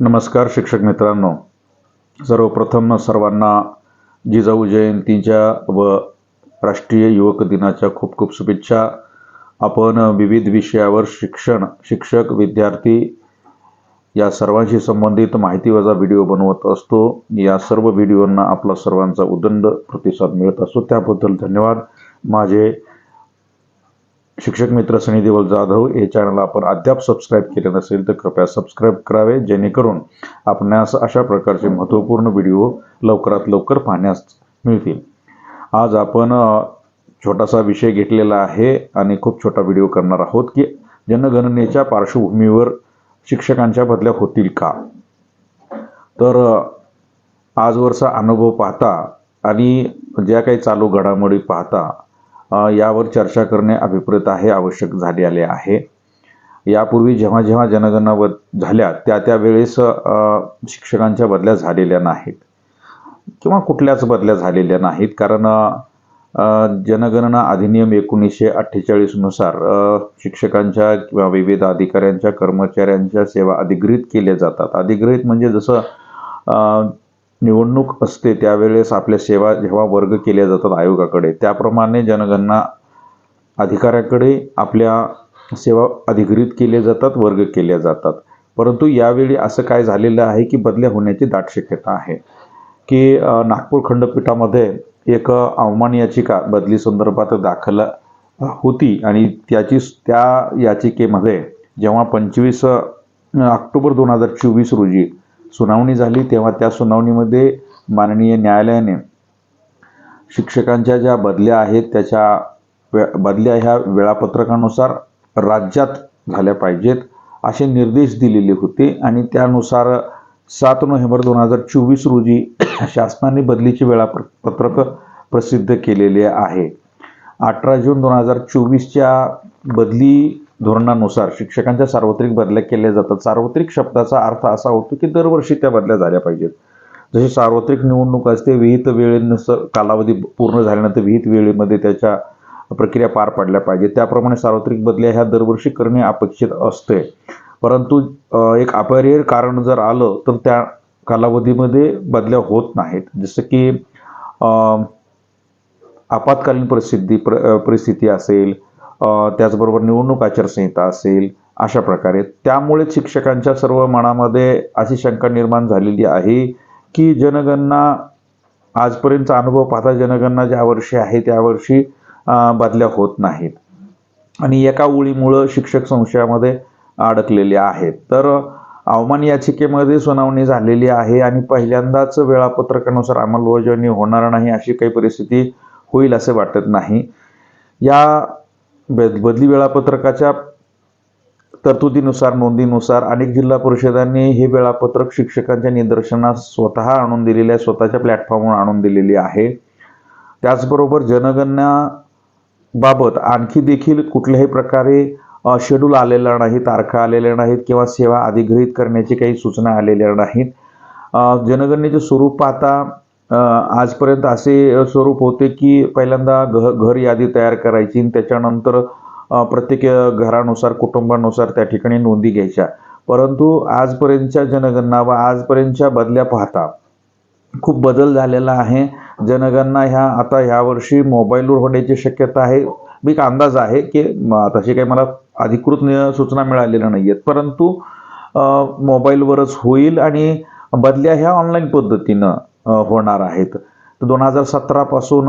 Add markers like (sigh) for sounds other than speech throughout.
नमस्कार शिक्षक मित्रांनो. सर्वप्रथम सर्वांना जिजाऊ जयंतीच्या व राष्ट्रीय युवक दिनाच्या खूप खूप शुभेच्छा. आपण विविध विषयावर शिक्षण शिक्षक विद्यार्थी या सर्वांशी संबंधित माहिती वजा व्हिडिओ बनवत असतो. या सर्व व्हिडिओंना आपला सर्वांचा उदंड प्रतिसाद मिळत असतो. त्याबद्दल धन्यवाद. माझे शिक्षक मित्र सनिदेवल जाधव हे चॅनल आपण अद्याप सबस्क्राईब केले नसेल तर कृपया सबस्क्राईब करावे जेणेकरून आपणास अशा प्रकारचे महत्त्वपूर्ण व्हिडिओ लवकरात लवकर पाहण्यास मिळतील. आज आपण छोटासा विषय घेतलेला आहे आणि खूप छोटा व्हिडिओ करणार आहोत की जनगणनेच्या पार्श्वभूमीवर शिक्षकांच्या बदल्या होतील का? तर आजवरचा अनुभव पाहता आणि ज्या काही चालू घडामोडी पाहता यावर चर्चा करणे अभिप्रेत आहे आवश्यक झालेले आहे. यापूर्वी जेव्हा जेव्हा जनगणना व झाल्या त्या त्या वेळेस शिक्षकांच्या बदल्या झालेल्या नाहीत. किंवा कुठल्याच बदल्या झालेल्या नाहीत. कारण जनगणना अधिनियम एकोणीसशे अठ्ठेचाळीसनुसार शिक्षकांच्या किंवा विविध अधिकाऱ्यांच्या कर्मचाऱ्यांच्या सेवा अधिग्रहित केल्या जातात. अधिग्रहित म्हणजे जसं निवडणूक असते त्यावेळेस आपल्या सेवा जेव्हा वर्ग केल्या जातात आयोगाकडे त्याप्रमाणे जनगणना अधिकाऱ्याकडे आपल्या सेवा अधिकृत केल्या जातात वर्ग केल्या जातात. परंतु यावेळी असं काय झालेलं आहे की बदल्या होण्याची दाट शक्यता आहे. की नागपूर खंडपीठामध्ये एक अवमान याचिका बदली संदर्भात दाखल होती आणि त्याची त्या याचिकेमध्ये जेव्हा पंचवीस ऑक्टोबर दोन हजार चोवीस रोजी सुनावणी झाली तेव्हा त्या सुनावणीमध्ये माननीय न्यायालयाने शिक्षकांच्या ज्या बदल्या आहेत त्याच्या वे बदल्या ह्या वेळापत्रकानुसार राज्यात झाल्या पाहिजेत असे निर्देश दिलेले होते आणि त्यानुसार सात नोव्हेंबर दोन हजार चोवीस रोजी (coughs) शासनाने बदलीचे वेळापत्रक प्रसिद्ध केलेले आहे. अठरा जून दोन हजार चोवीसच्या बदली धोरणानुसार शिक्षकांच्या सार्वत्रिक बदल्या केल्या जातात. सार्वत्रिक शब्दाचा अर्थ असा होतो की दरवर्षी त्या बदल्या झाल्या पाहिजेत. जशी सार्वत्रिक निवडणूक असते विहित वेळेनुसार कालावधी पूर्ण झाल्यानंतर विहित वेळेमध्ये त्याच्या प्रक्रिया पार पाडल्या पाहिजेत. त्याप्रमाणे सार्वत्रिक बदल्या ह्या दरवर्षी करणे अपेक्षित असते. परंतु एक अपरिहार्य कारण जर आलं तर त्या कालावधीमध्ये बदल्या होत नाहीत. जसं की आपत्कालीन परिस्थिती प्र परिस्थिती असेल त्याचबरोबर निवडणूक आचारसंहिता असेल अशा प्रकारे. त्यामुळेच शिक्षकांच्या सर्व मनामध्ये अशी शंका निर्माण झालेली आहे की जनगणना आजपर्यंतचा अनुभव पाहता जनगणना ज्या वर्षी आहे त्या वर्षी बदल्या होत नाहीत. आणि एका ओळीमुळं शिक्षक संशयामध्ये अडकलेले आहेत. तर अवमान याचिकेमध्ये सुनावणी झालेली आहे आणि पहिल्यांदाच वेळापत्रकानुसार अंमलबजावणी होणार नाही अशी काही परिस्थिती होईल असे वाटत नाही. या बद- बदली वेळापत्रकाच्या तरतुदीनुसार नोंदीनुसार अनेक जिल्हा परिषदांनी हे वेळापत्रक शिक्षकांच्या निदर्शनास स्वतः आणून दिलेले आहे स्वतःच्या प्लॅटफॉर्मवर आणून दिलेली आहे. त्याचबरोबर जनगणना बाबत आणखी देखील कुठल्याही प्रकारे शेड्यूल आलेला नाही तारखा आलेल्या नाहीत किंवा सेवा अधिग्रहित करण्याची काही सूचना आलेल्या नाहीत. जनगणनेचे स्वरूप पाहता आजपर्यंत असे स्वरूप होते की पहिल्यांदा घ घर यादी तयार करायची आणि त्याच्यानंतर प्रत्येक घरानुसार कुटुंबानुसार त्या ठिकाणी नोंदी घ्यायच्या. परंतु आजपर्यंतच्या जनगणना व आजपर्यंतच्या बदल्या पाहता खूप बदल झालेला आहे. जनगणना ह्या आता ह्यावर्षी मोबाईलवर होण्याची शक्यता आहे. मी एक अंदाज आहे की तशी काही मला अधिकृत सूचना मिळालेल्या नाही आहेत परंतु मोबाईलवरच होईल आणि बदल्या ह्या ऑनलाईन पद्धतीनं. होणार आहेत. तर दोन हजार सतरापासून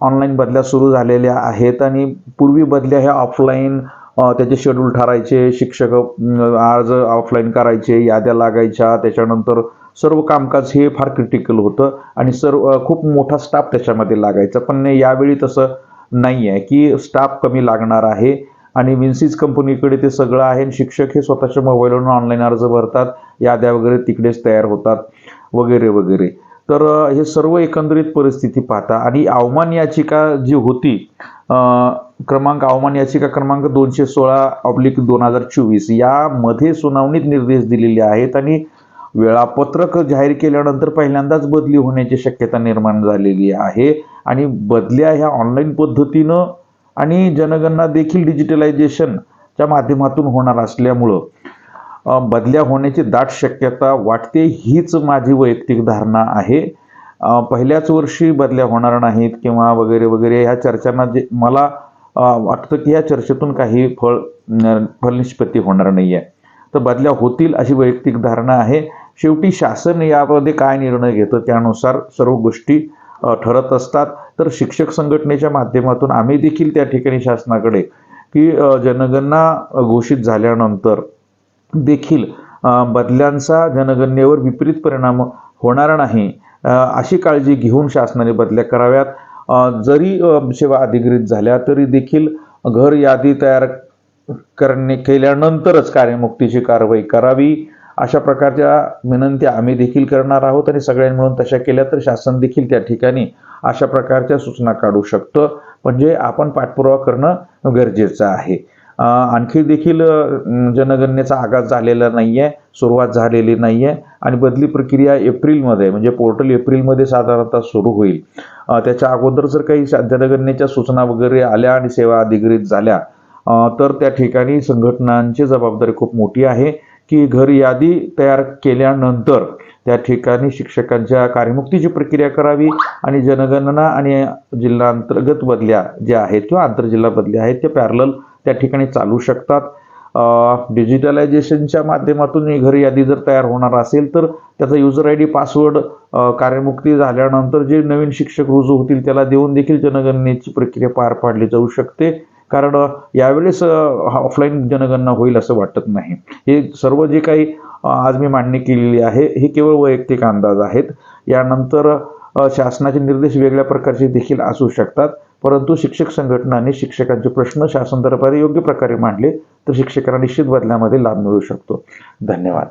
ऑनलाईन बदल्या सुरू झालेल्या आहेत आणि पूर्वी बदल्या ह्या ऑफलाईन त्याचे शेड्यूल ठरायचे शिक्षक अर्ज ऑफलाईन करायचे याद्या लागायच्या त्याच्यानंतर सर्व कामकाज हे फार क्रिटिकल होतं आणि सर्व खूप मोठा स्टाफ त्याच्यामध्ये लागायचा. पण यावेळी तसं नाही आहे की स्टाफ कमी लागणार आहे आणि विन्सीज कंपनीकडे ते सगळं आहे आणि शिक्षक हे स्वतःच्या मोबाईलवरून ऑनलाईन अर्ज भरतात याद्या वगैरे तिकडेच तयार होतात वगैरे वगैरे. तर हे सर्व एकंदरीत परिस्थिती पाहता आणि अवमान याचिका जी होती क्रमांक अवमान याचिका क्रमांक दोनशे सोळा ऑब्लिक दोन हजार चोवीस यामध्ये सुनावणीत निर्देश दिलेले आहेत आणि वेळापत्रक जाहीर केल्यानंतर पहिल्यांदाच बदली होण्याची शक्यता निर्माण झालेली आहे आणि बदल्या ह्या ऑनलाईन पद्धतीनं आणि जनगणना देखील डिजिटलायझेशनच्या माध्यमातून होणार असल्यामुळं बदल्या होण्याची दाट शक्यता वाटते हीच माझी वैयक्तिक धारणा आहे. पहिल्याच वर्षी बदल्या होणार नाहीत किंवा वगैरे वगैरे ह्या चर्चांना जे मला वाटतं की या चर्चेतून काही फळ फलनिष्पत्ती होणार नाही आहे तर बदल्या होतील अशी वैयक्तिक धारणा आहे. शेवटी शासन यामध्ये काय निर्णय घेतं त्यानुसार सर्व गोष्टी ठरत असतात. तर शिक्षक संघटनेच्या माध्यमातून आम्ही देखील त्या ठिकाणी शासनाकडे की जनगणना घोषित झाल्यानंतर देखील बदल्यांचा जनगणनेवर विपरीत परिणाम होणार नाही. अशी काळजी घेऊन शासनाने बदल्या कराव्यात. जरी सेवा अधिग्रहित झाल्या तरी देखील घर यादी तयार करणे केल्यानंतरच कार्यमुक्तीची कारवाई करावी. अशा प्रकारच्या विनंत्या आम्ही देखील करणार आहोत आणि सगळ्यांनी मिळून तशा केल्या तर शासन देखील त्या ठिकाणी अशा प्रकारच्या सूचना काढू शकतं. म्हणजे आपण पाठपुरावा करणं गरजेचं आहे. आणखी देखील जनगणनेचा आगाज झालेला नाही आहे सुरुवात झालेली नाही आहे आणि बदली प्रक्रिया एप्रिलमध्ये म्हणजे पोर्टल एप्रिलमध्ये साधारणतः सुरू होईल. त्याच्या अगोदर जर काही जनगणनेच्या सूचना वगैरे आल्या आणि सेवा अधिग्रहित झाल्या तर त्या ठिकाणी संघटनांची जबाबदारी खूप मोठी आहे की घर यादी तयार केल्यानंतर त्या ठिकाणी शिक्षकांच्या कार्यमुक्तीची प्रक्रिया करावी आणि जनगणना आणि जिल्हा अंतर्गत बदल्या ज्या आहेत किंवा आंतरजिल्हा बदल्या आहेत त्या पॅरल त्या ठिकाणी चालू शकतात. डिजिटलायझेशनच्या माध्यमातून ही घर यादी जर तयार होणार असेल तर त्याचा युजर आय डी पासवर्ड कार्यमुक्ती झाल्यानंतर जे नवीन शिक्षक रुजू होतील त्याला देऊन देखील जनगणनेची प्रक्रिया पार पाडली जाऊ शकते. कारण यावेळेस ऑफलाईन जनगणना होईल असं वाटत नाही. हे सर्व जे काही आज मी मांडणी केलेली आहे हे केवळ वैयक्तिक अंदाज आहेत. यानंतर शासनाचे निर्देश वेगळ्या प्रकारचे देखील असू शकतात. परंतु शिक्षक संघटनांनी शिक्षकांचे प्रश्न शासन दरबारी योग्य प्रकारे मांडले तर शिक्षकांना निश्चित बदल्यामध्ये लाभ मिळू शकतो. धन्यवाद.